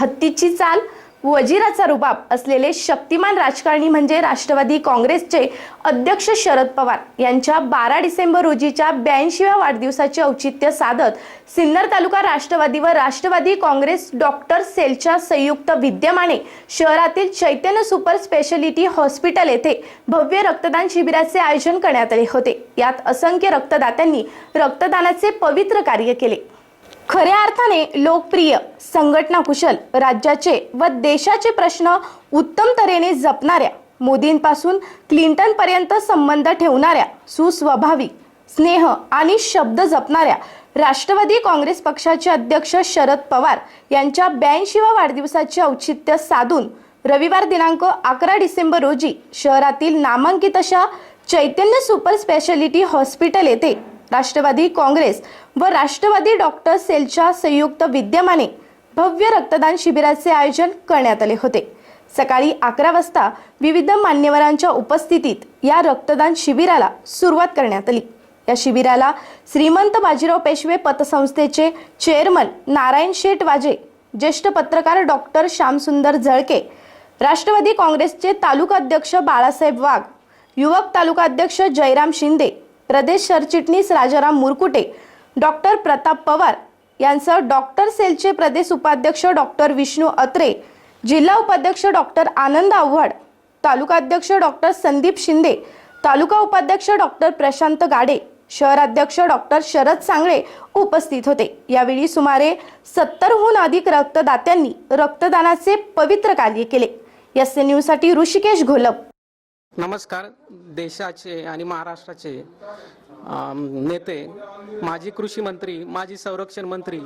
हत्तीची चाल वजिराचा रुबाब असलेले शक्तिमान राजकारणी म्हणजे राष्ट्रवादी काँग्रेसचे अध्यक्ष शरद पवार. यांच्या बारा डिसेंबर रोजीच्या ब्याऐंशीव्या वाढदिवसाचे औचित्य साधत सिन्नर तालुका राष्ट्रवादी व राष्ट्रवादी काँग्रेस डॉक्टर सेलच्या संयुक्त विद्यमाने शहरातील चैतन्य सुपर स्पेशालिटी हॉस्पिटल येथे भव्य रक्तदान शिबिराचे आयोजन करण्यात आले होते. यात असंख्य रक्तदात्यांनी रक्तदानाचे पवित्र कार्य केले. खऱ्या अर्थाने लोकप्रिय संघटना कुशल राज्याचे व देशाचे प्रश्न उत्तम तऱ्हेने जपणाऱ्या मोदींपासून क्लिंटन पर्यंत संबंध ठेवणाऱ्या सुस्वभावी स्नेह आणि शब्द जपणाऱ्या राष्ट्रवादी काँग्रेस पक्षाचे अध्यक्ष शरद पवार यांच्या ब्याऐंशीव्या वाढदिवसाचे औचित्य साधून रविवार दिनांक अकरा डिसेंबर रोजी शहरातील नामांकित अशा चैतन्य सुपर स्पेशालिटी हॉस्पिटल येथे राष्ट्रवादी काँग्रेस व राष्ट्रवादी डॉक्टर सेलच्या संयुक्त विद्यमाने भव्य रक्तदान शिबिराचे आयोजन करण्यात आले होते. सकाळी अकरा वाजता विविध मान्यवरांच्या उपस्थितीत या रक्तदान शिबिराला सुरुवात करण्यात आली. या शिबिराला श्रीमंत बाजीराव पेशवे पतसंस्थेचे चेअरमन नारायण शेठ वाजे ज्येष्ठ पत्रकार डॉक्टर श्यामसुंदर झळके राष्ट्रवादी काँग्रेसचे तालुका अध्यक्ष बाळासाहेब वाघ युवक तालुका अध्यक्ष जयराम शिंदे प्रदेश सरचिटणीस राजाराम मुरकुटे डॉक्टर प्रताप पवार यांचं डॉक्टर सेलचे प्रदेश उपाध्यक्ष डॉक्टर विष्णू अत्रे जिल्हा उपाध्यक्ष डॉक्टर आनंद आव्हाड तालुकाध्यक्ष डॉक्टर संदीप शिंदे तालुका उपाध्यक्ष डॉक्टर प्रशांत गाडे शहराध्यक्ष डॉक्टर शरद सांगळे उपस्थित होते. यावेळी सुमारे सत्तरहून अधिक रक्तदात्यांनी रक्तदानाचे पवित्र कार्य केले. एस न्यूजसाठी ऋषिकेश घोलप. नमस्कार देशाचे आणि महाराष्ट्राचे नेते माजी कृषी मंत्री माजी संरक्षण मंत्री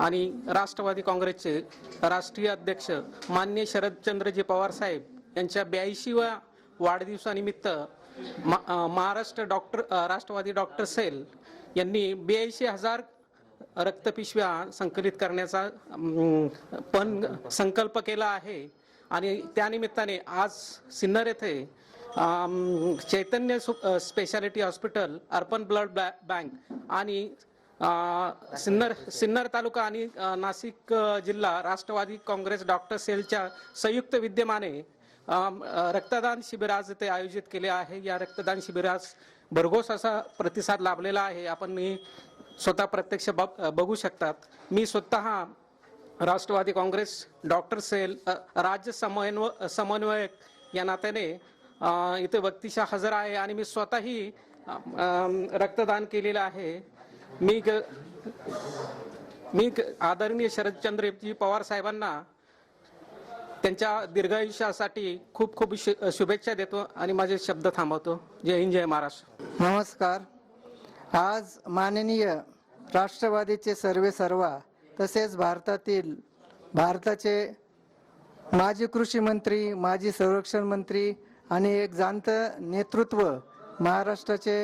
आणि राष्ट्रवादी काँग्रेसचे राष्ट्रीय अध्यक्ष मान्य शरदचंद्रजी पवार साहेब यांच्या ब्याऐंशीव्या वाढदिवसानिमित्त मा- Maharashtra doctor Rashtravadi doctor cell यांनी ब्याऐंशी हजार रक्तपिशव्या संकलित करण्याचा पण संकल्प केला आहे. आणि त्यानिमित्ताने आज सिन्नर येथे चैतन्य सु speciality hospital Arpan blood bank आणि सिन्नर सिन्नर तालुका आणि नाशिक जिल्हा राष्ट्रवादी काँग्रेस डॉक्टर सेलच्या संयुक्त विद्यमाने रक्तदान शिबिर आज ते आयोजित केले आहे. या रक्तदान शिबिरास भरघोस असा प्रतिसाद लाभलेला आहे. आपण मी स्वतः प्रत्यक्ष बघ- बघू शकतात. मी स्वतः राष्ट्रवादी काँग्रेस डॉक्टर सेल राज्य समन्वय समन्वयक या नात्याने इथे व्यक्तिशा हजर आहे आणि मी स्वतःही रक्तदान केलेलं आहे. मी ग- मी ग- आदरणीय शरदचंद्रजी पवार साहेबांना त्यांच्या दीर्घायुष्यासाठी खूप खूप शु- शुभेच्छा देतो आणि माझे शब्द थांबवतो. जय हिंद जय महाराष्ट्र. नमस्कार. आज माननीय राष्ट्रवादीचे सर्वे सर्वा तसेच भारतातील भारताचे माजी कृषी मंत्री माजी संरक्षण मंत्री आणि एक जाणत नेतृत्व महाराष्ट्राचे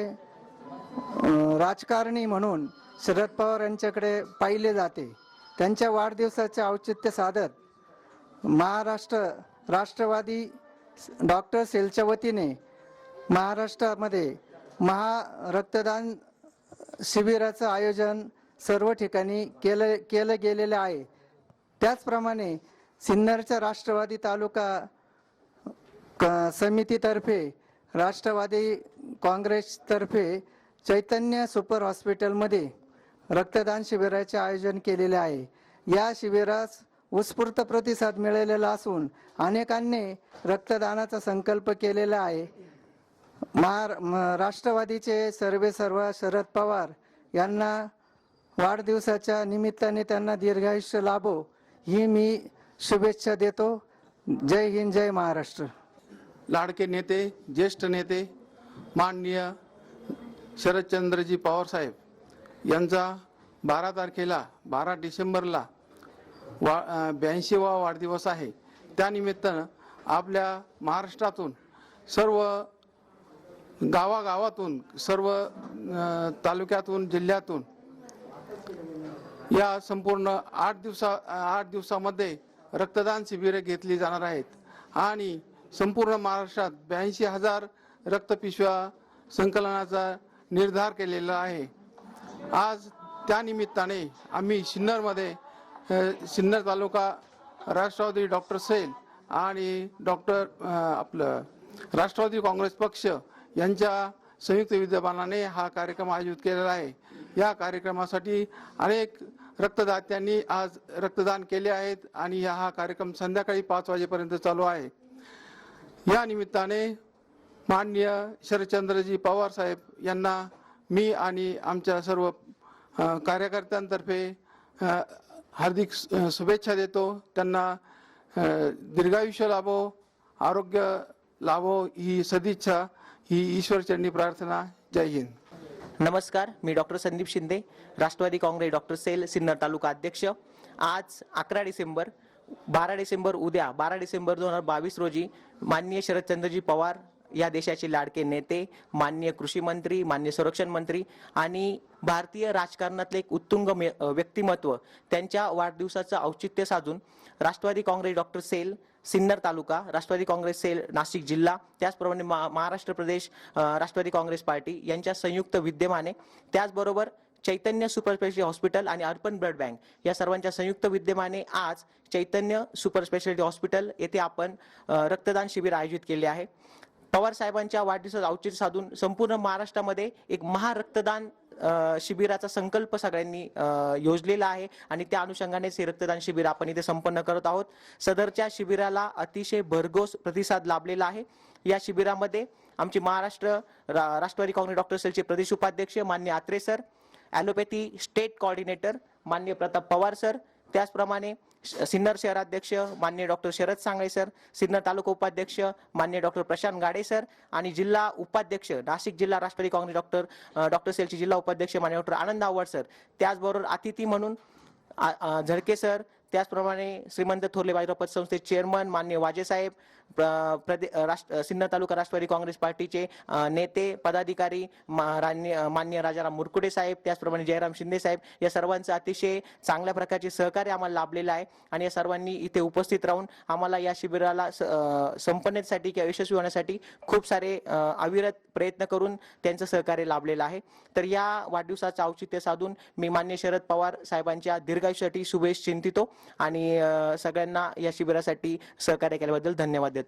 राजकारणी म्हणून शरद पवार यांच्याकडे पाहिले जाते. त्यांच्या वाढदिवसाचे औचित्य साधत महाराष्ट्र राष्ट्रवादी डॉक्टर सेलच्या वतीने महाराष्ट्रामध्ये महा रक्तदान शिबिराचं आयोजन सर्व ठिकाणी केलं केलं गेलेलं आहे. त्याचप्रमाणे सिन्नरच्या राष्ट्रवादी तालुका क- समितीतर्फे राष्ट्रवादी काँग्रेसतर्फे चैतन्य सुपर हॉस्पिटलमध्ये रक्तदान शिबिराचे आयोजन केलेले आहे. या शिबिरास उत्स्फूर्त प्रतिसाद मिळालेला असून अनेकांनी रक्तदानाचा संकल्प केलेला आहे. महार म- राष्ट्रवादीचे सर्वे सर्व शरद पवार यांना वाढदिवसाच्या निमित्ताने त्यांना दीर्घायुष्य लाभो ही मी शुभेच्छा देतो. जय हिंद जय महाराष्ट्र. लाडके नेते ज्येष्ठ नेते माननीय शरदचंद्रजी पवारसाहेब यांचा बारा तारखेला बारा डिसेंबरला वा ब्याऐंशीवा वाढदिवस आहे. त्यानिमित्तानं आपल्या महाराष्ट्रातून सर्व गावागावातून सर्व तालुक्यातून जिल्ह्यातून या संपूर्ण आठ दिवसा आठ दिवसामध्ये रक्तदान शिबिरे घेतली जाणार आहेत. आणि संपूर्ण महाराष्ट्रात ब्याऐंशी हजार रक्तपिशव्या संकलनाचा निर्धार केलेला आहे. आज त्यानिमित्ताने आम्ही सिन्नरमध्ये सिन्नर तालुका राष्ट्रवादी डॉक्टर सैल आणि डॉक्टर आपलं राष्ट्रवादी काँग्रेस पक्ष यांच्या संयुक्त विद्यमानाने हा कार्यक्रम आयोजित केलेला आहे. या कार्यक्रमासाठी अनेक रक्तदात्यांनी आज रक्तदान केले आहेत आणि हा कार्यक्रम संध्याकाळी पाच वाजेपर्यंत चालू आहे. या निमित्ताने माननीय शरदचंद्रजी पवार साहेब यांना मी आणि आमच्या सर्व कार्यकर्त्यांतर्फे हार्दिक शुभेच्छा देतो. त्यांना दीर्घायुष्य लाभो आरोग्य लाभो ही सदिच्छा ही ईश्वरचरणी प्रार्थना. जय हिंद. नमस्कार मी doctor Sandeep Shinde Rashtravadi Congress doctor cell Sinnar तालुका अध्यक्ष. आज अकरा डिसेंबर बारा डिसेंबर उद्या बारा डिसेंबर दोन हजार बावीस रोजी माननीय शरदचंद्रजी पवार या देशाचे लाडके नेते माननीय कृषी मंत्री माननीय संरक्षण मंत्री आणि भारतीय राजकारणातले एक उत्तुंग व्यक्तिमत्व त्यांच्या वाढदिवसाचं औचित्य साधून Rashtrawadi Congress doctor cell Sinnar तालुका राष्ट्रवादी काँग्रेस सेल नाशिक जिल्हा त्याचप्रमाणे महाराष्ट्र प्रदेश राष्ट्रवादी काँग्रेस पार्टी यांच्या संयुक्त विद्यमाने त्याचबरोबर चैतन्य सुपर स्पेशालिटी हॉस्पिटल आणि अर्पण ब्लड बँक या सर्वांच्या संयुक्त विद्यमाने आज चैतन्य सुपर स्पेशालिटी हॉस्पिटल येथे आपण रक्तदान शिबिर आयोजित केले आहे. पवार साहेबांच्या वाढदिवसाचं औचित्य साधून संपूर्ण महाराष्ट्रामध्ये एक महारक्तदान शिबिराचा संकल्प सगळ्यांनी योजलेला आहे आणि त्या अनुषंगानेच हे रक्तदान शिबिर आपण इथे संपन्न करत आहोत. सदरच्या शिबिराला अतिशय भरघोस प्रतिसाद लाभलेला आहे. या शिबिरामध्ये आमचे महाराष्ट्र रा- राष्ट्रवादी काँग्रेस डॉक्टर सेलचे प्रदेश उपाध्यक्ष मान्य Atre sir allopathy state coordinator मान्य प्रताप पवार सर त्याचप्रमाणे सिन्नर शहराध्यक्ष मान्य डॉक्टर शरद सांगळे सर सिन्नर तालुका उपाध्यक्ष मान्य डॉक्टर प्रशांत गाडे सर आणि जिल्हा उपाध्यक्ष नाशिक जिल्हा राष्ट्रवादी काँग्रेस डॉक्टर डॉक्टर सेलचे जिल्हा उपाध्यक्ष मान्य डॉक्टर आनंद आव्हाड सर. त्याचबरोबर अतिथी म्हणून झडके सर त्याचप्रमाणे श्रीमंत थोरले बाजीराव पतसंस्थेचे चेअरमन मान्य वाजेसाहेब साहेब प्रदे राष्ट्र सिन्नर तालुका राष्ट्रवादी काँग्रेस पार्टीचे नेते पदाधिकारी मा- मान्य राजाराम मुरकुटे साहेब त्याचप्रमाणे जयराम शिंदे साहेब या सर्वांचं अतिशय चांगल्या प्रकारचे सहकार्य आम्हाला लाभलेलं आहे आणि या सर्वांनी इथे उपस्थित राहून आम्हाला या शिबिराला स- संपन्नतेसाठी किंवा यशस्वी होण्यासाठी खूप सारे अविरत प्रयत्न करून त्यांचं सहकार्य लाभलेलं आहे. तर या वाढदिवसाचं औचित्य साधून मी मान्य शरद पवार साहेबांच्या दीर्घायुष्यासाठी शुभेच्छा चिंतितो आणि सगळ्यांना या शिबिरासाठी सहकार्य केल्याबद्दल धन्यवाद देतो.